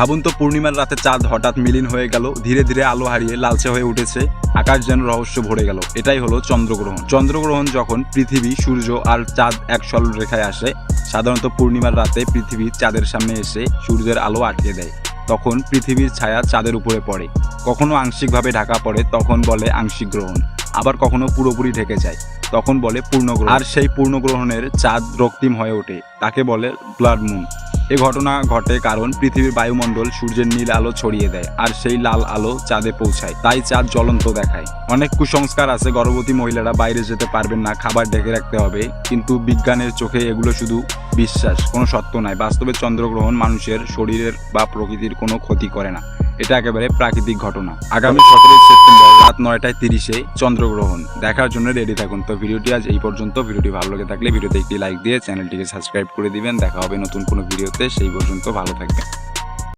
ভাবুন তো, পূর্ণিমার রাতে চাঁদ হঠাৎ মিলিন হয়ে গেল, ধীরে ধীরে আলো হারিয়ে লালচে হয়ে উঠেছে, আকাশ যেন রহস্য ভরে গেল। এটাই হলো চন্দ্রগ্রহণ। চন্দ্রগ্রহণ যখন পৃথিবী, সূর্য আর চাঁদ এক সরল রেখায় আসে, সাধারণত পূর্ণিমার রাতে পৃথিবী চাঁদের সামনে এসে সূর্যের আলো আটকে দেয়। তখন পৃথিবীর ছায়া চাঁদের উপরে পড়ে। কখনো আংশিকভাবে ঢাকা পড়ে, তখন বলে আংশিক গ্রহণ। আবার কখনো পুরোপুরি ঢেকে যায়, তখন বলে পূর্ণগ্রহণ। আর সেই পূর্ণগ্রহণের চাঁদ রক্তিম হয়ে ওঠে, তাকে বলে ব্লাড মুন। এ ঘটনা ঘটে কারণ পৃথিবীর বায়ুমণ্ডল সূর্যের নীল আলো ছড়িয়ে দেয় আর সেই লাল আলো চাঁদে পৌঁছায়, তাই চাঁদ জ্বলন্ত দেখায়। অনেক কুসংস্কার আছে, গর্ভবতী মহিলারা বাইরে যেতে পারবেন না, খাবার ডেকে রাখতে হবে, কিন্তু বিজ্ঞানের চোখে এগুলো শুধু বিশ্বাস, কোনো সত্য নয়। বাস্তবে চন্দ্রগ্রহণ মানুষের শরীরের বা প্রকৃতির কোনো ক্ষতি করে না। এটা একেবারে প্রাকৃতিক ঘটনা। আগামী সতেরোই সেপ্টেম্বর রাত নয়টায় তিরিশে চন্দ্রগ্রহণ। দেখার জন্য রেডি থাকুন। তো ভিডিওটি আজ এই পর্যন্ত। ভিডিওটি ভালো লেগে থাকলে ভিডিওতে একটি লাইক দিয়ে চ্যানেলটিকে সাবস্ক্রাইব করে দিবেন। দেখা হবে নতুন কোনো ভিডিওতে সেই পর্যন্ত ভালো থাকবেন।